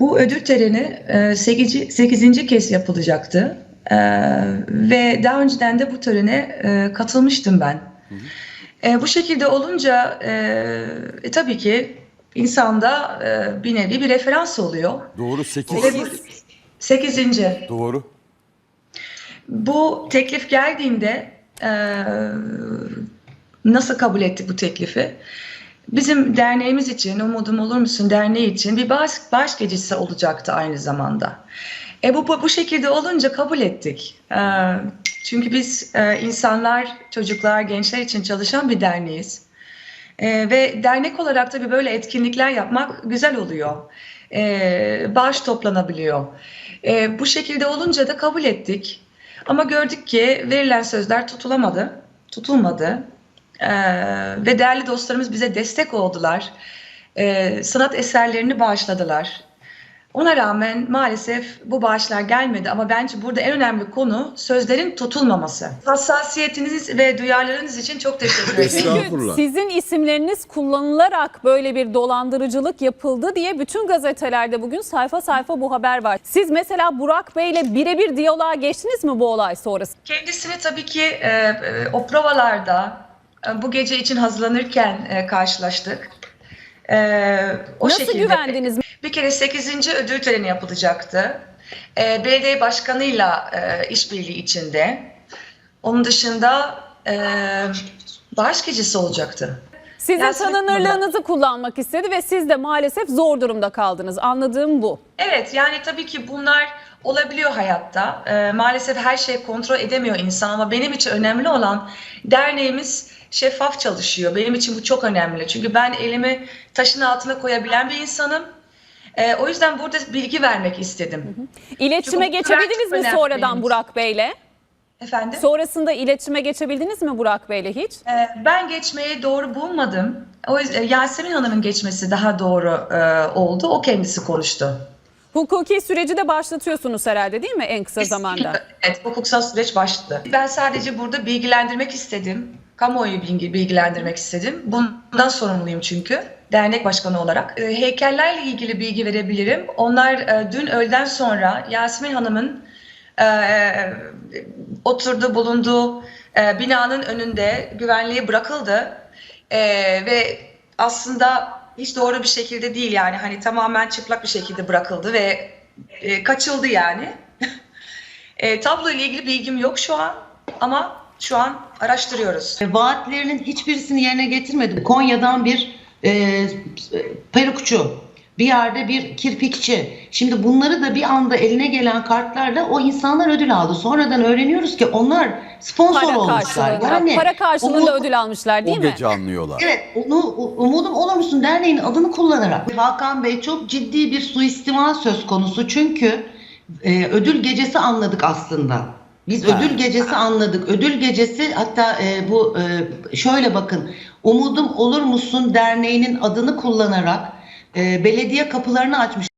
Bu ödül töreni 8. 8. kez yapılacaktı. E, ve daha önceden de bu törene e, katılmıştım ben. E, bu şekilde olunca e, e, tabii ki insanda e, bir nevi bir referans oluyor. Doğru 8. Ve bu 8. Doğru. Bu teklif geldiğinde e, nasıl kabul ettik bu teklifi? Bizim derneğimiz için, Umudum Olur Musun derneği için bir baş, baş gecesi olacaktı aynı zamanda. E bu, bu, şekilde olunca kabul ettik. E, çünkü biz e, insanlar, çocuklar, gençler için çalışan bir derneğiz. E, ve dernek olarak tabii böyle etkinlikler yapmak güzel oluyor. E, bağış toplanabiliyor. Bu şekilde olunca da kabul ettik. Ama gördük ki verilen sözler tutulamadı, tutulmadı. Ee, ve değerli dostlarımız bize destek oldular. Ee, sanat eserlerini bağışladılar. Ona rağmen maalesef bu bağışlar gelmedi ama bence burada en önemli konu sözlerin tutulmaması. Hassasiyetiniz ve duyarlılığınız için çok teşekkür ederim. Estağfurullah. Sizin isimleriniz kullanılarak böyle bir dolandırıcılık yapıldı diye bütün gazetelerde bugün sayfa sayfa bu haber var. Siz mesela Burak Bey'le birebir diyaloğa geçtiniz mi bu olay sonrası? Kendisini tabii ki e, e, o provalarda e, bu gece için hazırlanırken e, karşılaştık. E, o Nasıl şekilde. güvendiniz? Bir kere 8. ödül töreni yapılacaktı. E, belediye başkanıyla e, işbirliği içinde. Onun dışında e, bağış gecesi olacaktı. Sizin Yasemin tanınırlığınızı kullanmak istedi ve siz de maalesef zor durumda kaldınız. Anladığım bu. Evet yani tabii ki bunlar olabiliyor hayatta. Ee, maalesef her şeyi kontrol edemiyor insan ama benim için önemli olan derneğimiz şeffaf çalışıyor. Benim için bu çok önemli. Çünkü ben elimi taşın altına koyabilen bir insanım. Ee, o yüzden burada bilgi vermek istedim. İletişime Çünkü bu geçebildiniz mi sonradan. Burak Bey'le? Efendim? Sonrasında iletişime geçebildiniz mi Burak Bey'le hiç? Ee, ben geçmeyi doğru bulmadım. O yüzden Yasemin Hanım'ın geçmesi daha doğru e, oldu. O kendisi konuştu. Hukuki süreci de başlatıyorsunuz herhalde değil mi en kısa zamanda? Evet, hukuksal süreç başladı. Ben sadece burada bilgilendirmek istedim. Kamuoyu bilgi, bilgilendirmek istedim. Bundan sorumluyum çünkü. Dernek başkanı olarak. E, heykellerle ilgili bilgi verebilirim. Onlar e, dün öğleden sonra Yasemin Hanım'ın e, oturduğu, bulunduğu e, binanın önünde güvenliğe bırakıldı. E, ve aslında hiç doğru bir şekilde değil yani. Hani tamamen çıplak bir şekilde bırakıldı ve e, kaçıldı yani. E, tablo ile ilgili bilgim yok şu an ama şu an araştırıyoruz. E, Vaatlerinin hiçbirisini yerine getirmedi. Konya'dan bir e, perukçu, bir yerde bir kirpikçi. Şimdi bunları da bir anda eline gelen kartlarla o insanlar ödül aldı. Sonradan öğreniyoruz ki onlar sponsor Para olmuşlar. Yani para karşılığında umut- ödül almışlar değil O mi? gece anlıyorlar. Evet, onu, umudum olur musun derneğin adını kullanarak. Hakan Bey çok ciddi bir suistimal söz konusu çünkü e, ödül gecesi anladık aslında. Biz Ha. ödül gecesi anladık. Ödül gecesi hatta e, bu e, şöyle bakın. Umudum olur musun derneğinin adını kullanarak e, belediye kapılarını açmış.